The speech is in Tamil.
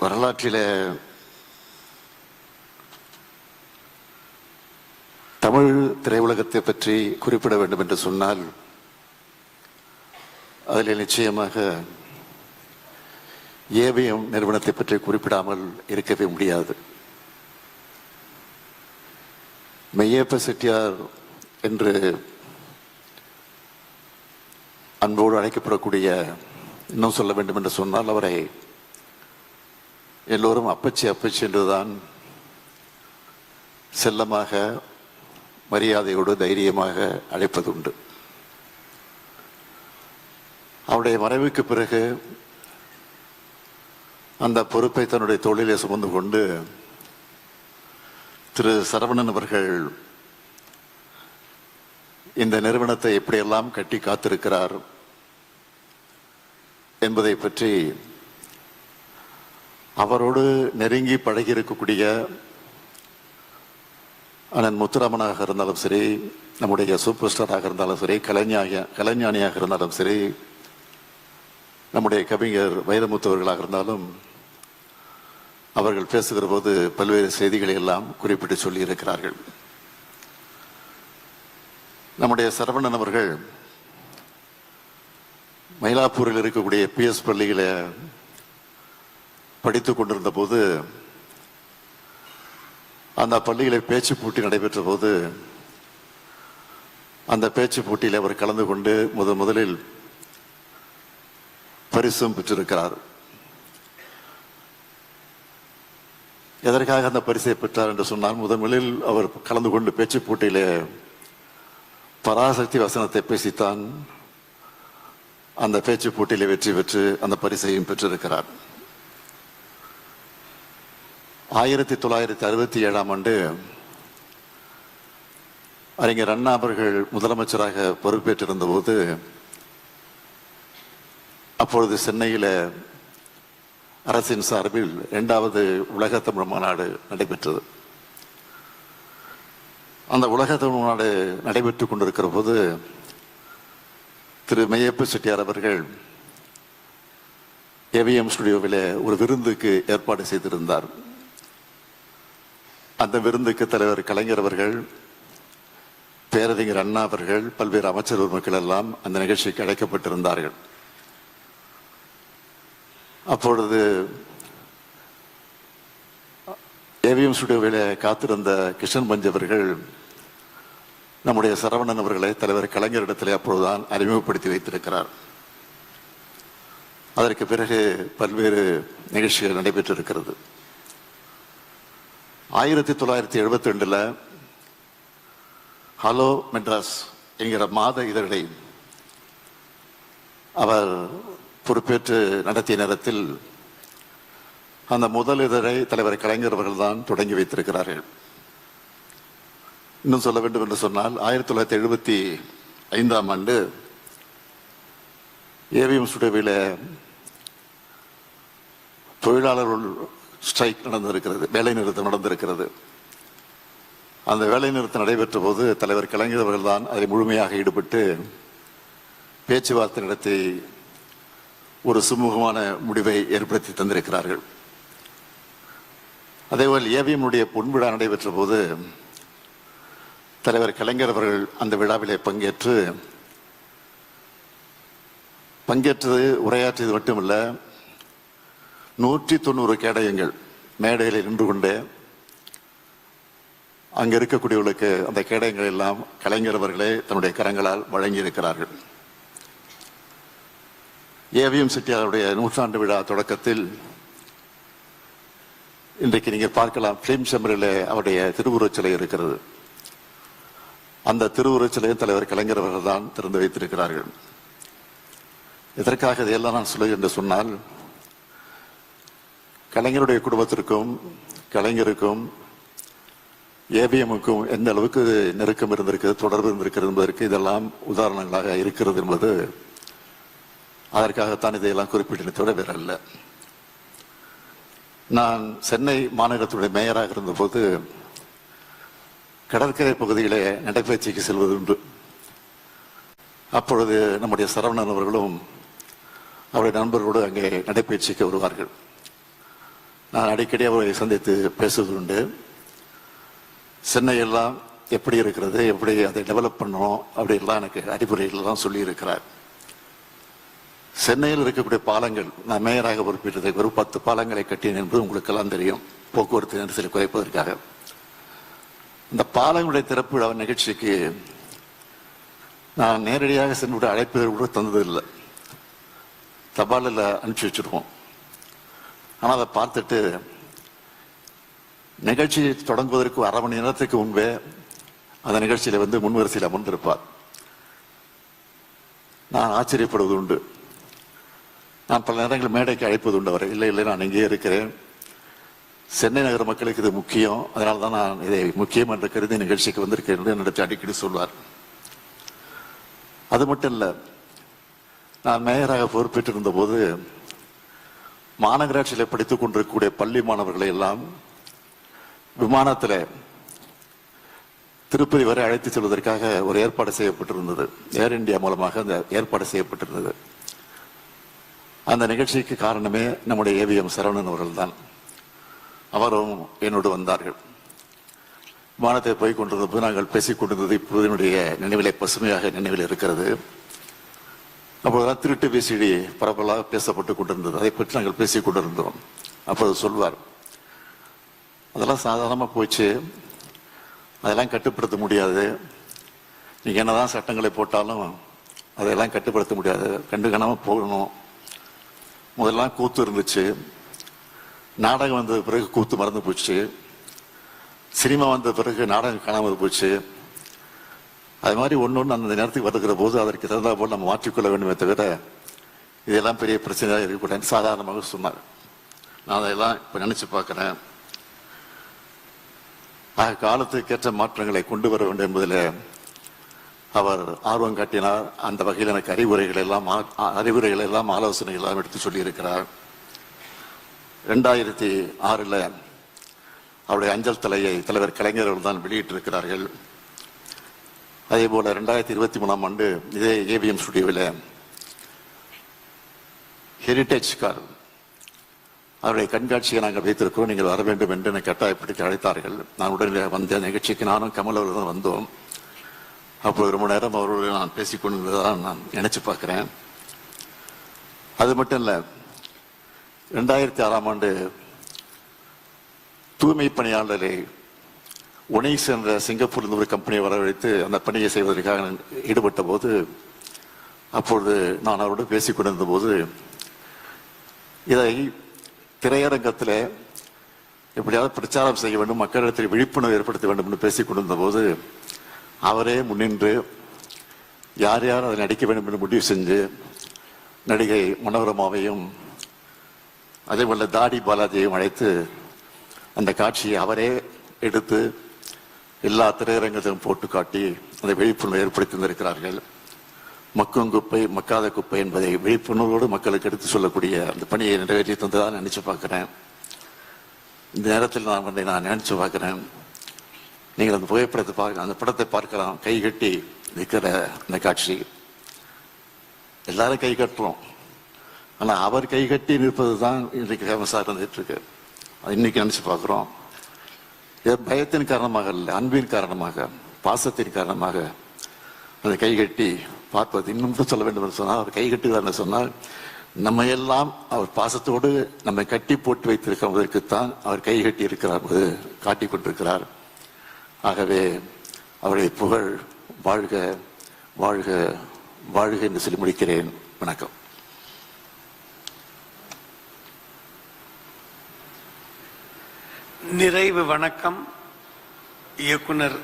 வரலாற்றில் தமிழ் திரையுலகத்தை பற்றி குறிப்பிட வேண்டும் என்று சொன்னால் அதில் நிச்சயமாக ஏவிஎம் நிறுவனத்தை பற்றி குறிப்பிடாமல் இருக்கவே முடியாது. மெய்யப்ப செட்டியார் என்று அன்போடு அழைக்கப்படக்கூடிய இன்னும் சொல்ல வேண்டும் என்று சொன்னால் அவரை எல்லோரும் அப்பச்சி அப்பச்சி என்றுதான் செல்லமாக மரியாதையோடு தைரியமாக அழைப்பதுண்டு. அவருடைய மறைவுக்கு பிறகு அந்த பொறுப்பை தன்னுடைய தொழிலை சுமந்து கொண்டு திரு சரவணன் அவர்கள் இந்த நிறுவனத்தை எப்படியெல்லாம் கட்டி காத்திருக்கிறார் என்பதை பற்றி அவரோடு நெருங்கி பழகி இருக்கக்கூடிய அண்ணன் முத்துராமனாக இருந்தாலும் சரி நம்முடைய சூப்பர் ஸ்டாராக இருந்தாலும் சரி கலைஞாக கலைஞானியாக இருந்தாலும் சரி நம்முடைய கவிஞர் வைரமுத்தவர்களாக இருந்தாலும் அவர்கள் பேசுகிற போது பல்வேறு செய்திகளை எல்லாம் குறிப்பிட்டு சொல்லியிருக்கிறார்கள். நம்முடைய சரவணன் அவர்கள் மயிலாப்பூரில் இருக்கக்கூடிய பிஎஸ் பள்ளிகளை படித்துக் கொண்டிருந்த போது அந்த பள்ளியில் பேச்சு போட்டி நடைபெற்ற போது அந்த பேச்சு போட்டியில் அவர் கலந்து கொண்டு முத முதலில் பரிசும் பெற்றிருக்கிறார். எதற்காக அந்த பரிசை பெற்றார் என்று சொன்னால் முதலில் அவர் கலந்து கொண்டு பேச்சு போட்டியிலே பராசக்தி வசனத்தை பேசித்தான் அந்த பேச்சு போட்டியிலே வெற்றி பெற்று அந்த பரிசையும் பெற்றிருக்கிறார். ஆயிரத்தி தொள்ளாயிரத்தி அறுபத்தி ஏழாம் ஆண்டு அறிஞர் அண்ணா அவர்கள் முதலமைச்சராக பொறுப்பேற்றிருந்த போது அப்பொழுது சென்னையில் அரசின் சார்பில் இரண்டாவது உலக தமிழ் மாநாடு நடைபெற்றது. அந்த உலக தமிழ் மாநாடு நடைபெற்றுக் கொண்டிருக்கிற போது திரு மெய்யப்ப செட்டியார் அவர்கள் ஏவிஎம் ஸ்டுடியோவில் ஒரு விருந்துக்கு ஏற்பாடு செய்திருந்தார். அந்த விருந்துக்கு தலைவர் கலைஞர் அவர்கள் பேரறிஞர் அண்ணா அவர்கள் பல்வேறு அமைச்சர் மக்கள் எல்லாம் அந்த நிகழ்ச்சிக்கு அழைக்கப்பட்டிருந்தார்கள். அப்பொழுது ஏவிஎம் ஸ்டுடியோவில் காத்திருந்த கிஷன் பஞ்ச் அவர்கள் நம்முடைய சரவணன் அவர்களை தலைவர் கலைஞரிடத்திலே அப்பொழுதுதான் அறிமுகப்படுத்தி வைத்திருக்கிறார். அதற்கு பிறகு பல்வேறு நிகழ்ச்சிகள் நடைபெற்றிருக்கிறது. ஆயிரத்தி தொள்ளாயிரத்தி எழுபத்தி ரெண்டுல ஹலோ மெட்ராஸ் என்கிற மாத இதழை அவர் பொறுப்பேற்று நடத்திய நேரத்தில் அந்த முதல் இதழை தலைவர் கலைஞர் தான் தொடங்கி வைத்திருக்கிறார்கள். இன்னும் சொல்ல வேண்டும் என்று சொன்னால் ஆயிரத்தி தொள்ளாயிரத்தி எழுபத்தி ஐந்தாம் ஆண்டு ஏவிஎம் ஸ்டுடியோவில் தொழிலாளர்கள் ஸ்ட்ரைக் நடந்திருக்கிறது வேலை நிறுத்தம் நடந்திருக்கிறது. அந்த வேலை நிறுத்தம் நடைபெற்ற போது தலைவர் கலைஞர் அவர்கள் தான் அதில் முழுமையாக ஈடுபட்டு பேச்சுவார்த்தை நடத்தி ஒரு சுமூகமான முடிவை ஏற்படுத்தி தந்திருக்கிறார்கள். அதேபோல் ஏவிஎம்னுடைய பொன்விழா நடைபெற்ற போது தலைவர் கலைஞர் அவர்கள் அந்த விழாவிலே பங்கேற்று பங்கேற்றது உரையாற்றியது மட்டுமல்ல நூற்றி தொண்ணூறு கேடயங்கள் மேடையில் நின்று கொண்டே அங்கே இருக்கக்கூடியவர்களுக்கு அந்த கேடயங்கள் எல்லாம் கலைஞர் அவர்களே தன்னுடைய கரங்களால் வழங்கி இருக்கிறார்கள் ஏவிஎம் செட்டியாருடைய நூற்றாண்டு விழா தொடக்கத்தில் இன்றைக்கு நீங்கள் பார்க்கலாம் ஃபிலிம் செம்பரில் அவருடைய திருவுருவச் சிலை இருக்கிறது. அந்த திருவுருவச் சிலையை தலைவர் கலைஞர் அவர்கள் தான் திறந்து வைத்திருக்கிறார்கள். எதற்காக இதையெல்லாம் நான் சொல்லு என்று சொன்னால் கலைஞருடைய குடும்பத்திற்கும் கலைஞருக்கும் ஏபிஎம்முக்கும் எந்த அளவுக்கு நெருக்கம் இருந்திருக்கிறது தொடர்பு இருந்திருக்கிறது என்பதற்கு இதெல்லாம் உதாரணங்களாக இருக்கிறது என்பது அதற்காகத்தான் இதையெல்லாம் குறிப்பிட்டேன் தவிர வேற அல்ல. நான் சென்னை மாநகரத்துடைய மேயராக இருந்தபோது கடற்கரை பகுதியிலே நடைபயிற்சிக்கு செல்வது உண்டு. அப்பொழுது நம்முடைய சரவணன் அவர்களும் அவருடைய நண்பர்களோடு அங்கே நடைபயிற்சிக்கு வருவார்கள். நான் அடிக்கடி அவரை சந்தித்து பேசுவது உண்டு சென்னையெல்லாம் எப்படி இருக்கிறது எப்படி அதை டெவலப் பண்ணணும் அப்படின்லாம் எனக்கு அறிவுரைகள்லாம் சொல்லியிருக்கிறார். சென்னையில் இருக்கக்கூடிய பாலங்கள் நான் மேயராக பொறுப்பேற்றதை ஒரு பத்து பாலங்களை கட்டினேன் என்பது உங்களுக்கெல்லாம் தெரியும். போக்குவரத்து நெரிசலை குறைப்பதற்காக. இந்த பாலங்களுடைய திறப்பு விழா நிகழ்ச்சிக்கு நான் நேரடியாக சென்று அழைப்புகள் கூட தந்ததில்லை. தபாலில் அனுப்பிச்சி வச்சிருப்போம் ஆனால் அதை பார்த்துட்டு நிகழ்ச்சி தொடங்குவதற்கு அரை மணி நேரத்துக்கு முன்பே அந்த நிகழ்ச்சியில் வந்து முன்வரிசையில் அமர்ந்திருப்பார். நான் ஆச்சரியப்படுவது உண்டு. நான் பல நேரங்களில் மேடைக்கு அழைப்பது உண்டு அவரை. இல்லை இல்லை நான் இங்கே இருக்கிறேன். சென்னை நகர மக்களுக்கு இது முக்கியம். அதனால தான் நான் இதை முக்கியம் என்று கருதி நிகழ்ச்சிக்கு வந்திருக்கேன் என்று அடிக்கடி சொல்வார். அது மட்டும் இல்லை நான் மேயராக பொறுப்பேற்றிருந்த போது மாநகராட்சியில் படித்துக் கொண்டிருக்கக்கூடிய பள்ளி மாணவர்களை எல்லாம் விமானத்தில் திருப்பதி வரை அழைத்து செல்வதற்காக ஒரு ஏற்பாடு செய்யப்பட்டிருந்தது. ஏர் இந்தியா மூலமாக அந்த ஏற்பாடு செய்யப்பட்டிருந்தது. அந்த நிகழ்ச்சிக்கு காரணமே நம்முடைய ஏவிஎம் சரவணன் அவர்கள் தான் அவரும் என்னோடு வந்தார்கள். விமானத்தை போய் கொண்டிருந்தபோது நாங்கள் பேசிக் கொண்டிருந்தது இப்போது என்னுடைய நினைவிலே பசுமையாக நினைவில் இருக்கிறது. அப்போதெல்லாம் திருட்டு பேசிடி பரவலாக பேசப்பட்டு கொண்டிருந்தது. அதை பற்றி நாங்கள் பேசிக் கொண்டிருந்தோம். அப்போது சொல்வார் அதெல்லாம் சாதாரணமாக போச்சு. அதெல்லாம் கட்டுப்படுத்த முடியாது. நீங்க என்னதான் சட்டங்களை போட்டாலும் அதையெல்லாம் கட்டுப்படுத்த முடியாது. கண்டு காணாம போகணும். முதல்லாம் கூத்து இருந்துச்சு. நாடகம் வந்த பிறகு கூத்து மறந்து போச்சு. சினிமா வந்த பிறகு நாடகம் காணாமல் போச்சு. அது மாதிரி ஒன்று ஒன்று அந்த நேரத்துக்கு வருகிற போது அதற்கு தகுந்தா போல் நம்ம மாற்றிக்கொள்ள வேண்டுமே தவிர இதெல்லாம் பெரிய பிரச்சனையாக இருக்கக்கூடாதுன்னு சாதாரணமாக சொன்னார் நான் அதெல்லாம் இப்போ நினச்சி பார்க்குறேன். ஆக காலத்துக்கேற்ற மாற்றங்களை கொண்டு வர வேண்டும் என்பதில் அவர் ஆர்வம் காட்டினார். அந்த வகையில் எனக்கு அறிவுரைகள் எல்லாம் அறிவுரைகள் எல்லாம் ஆலோசனைகள் எல்லாம் எடுத்து சொல்லியிருக்கிறார். ரெண்டாயிரத்தி ஆறில் அவருடைய அஞ்சல் தலையை தலைவர் கலைஞர்கள் தான் வெளியிட்டிருக்கிறார்கள். அதே போல ரெண்டாயிரத்தி இருபத்தி மூணாம் ஆண்டு இதே ஏவிஎம் ஸ்டுடியோவில் ஹெரிட்டேஜ் கார் அவருடைய கண்காட்சியை நாங்கள் வைத்திருக்கோம் நீங்கள் வர வேண்டும் என்று என்னை கட்டாயப்படுத்தி அழைத்தார்கள். நான் உடனே வந்த நிகழ்ச்சிக்கு நானும் கமல் அவர்களும் வந்தோம். அப்போது ரொம்ப நேரம் அவர்களுடன் நான் பேசிக்கொண்டிருந்ததான் நான் நினைச்சு பார்க்குறேன். அது மட்டும் இல்லை ரெண்டாயிரத்தி ஆறாம் ஆண்டு தூய்மை பணியாளரை உனை சென்ற சிங்கப்பூரில் ஒரு கம்பெனியை வரவழைத்து அந்த பணியை செய்வதற்காக நான் ஈடுபட்ட போது அப்பொழுது நான் அவரோடு பேசிக் கொண்டிருந்த போது இதை திரையரங்கத்தில் எப்படியாவது பிரச்சாரம் செய்ய வேண்டும் மக்களிடத்தில் விழிப்புணர்வு ஏற்படுத்த வேண்டும் என்று பேசிக் கொண்டிருந்த போது அவரே முன்னின்று யார் யார் அதை நடிக்க வேண்டும் என்று முடிவு செஞ்சு நடிகை மனோரமாவையும் அதே போல தாடி பாலாஜியையும் அழைத்து அந்த காட்சியை அவரே எடுத்து எல்லா திரையரங்கத்திலும் போட்டு காட்டி அந்த விழிப்புணர்வு ஏற்படுத்தி வந்திருக்கிறார்கள் மக்கும் குப்பை மக்காத குப்பை என்பதை விழிப்புணர்வோடு மக்களுக்கு எடுத்து சொல்லக்கூடிய அந்த பணியை நிறைவேற்றி தந்ததாக நினைச்சு பார்க்கிறேன். இந்த நேரத்தில் நான் வந்து நான் நினைச்சு பார்க்கிறேன். நீங்கள் அந்த புகைப்படத்தை பார்க்க அந்த படத்தை பார்க்கலாம். கை கட்டி நிற்கிற அந்த காட்சி. எல்லாரும் கை கட்டுறோம். ஆனால் அவர் கை கட்டி நிற்பது தான் இன்றைக்கு ஃபேமஸாக இருந்துட்டு இருக்கு. அது இன்னைக்கு நினைச்சு பார்க்குறோம். பயத்தின் காரணமாக இல்லை அன்பின் காரணமாக பாசத்தின் காரணமாக. அதை கைகட்டி பார்ப்பது இன்னும் சொல்ல வேண்டும் என்று சொன்னால் அவர் கை கட்டுகிறார் சொன்னால் நம்ம எல்லாம் அவர் பாசத்தோடு நம்மை கட்டி போட்டு வைத்திருக்கிறதற்குத்தான் அவர் கைகட்டி இருக்கிறார் என்பது காட்டிக் கொண்டிருக்கிறார். ஆகவே அவருடைய புகழ் வாழ்க வாழ்க வாழ்க என்று சொல்லி முடிக்கிறேன். வணக்கம். நிறைவு வணக்கம் இயக்குனர்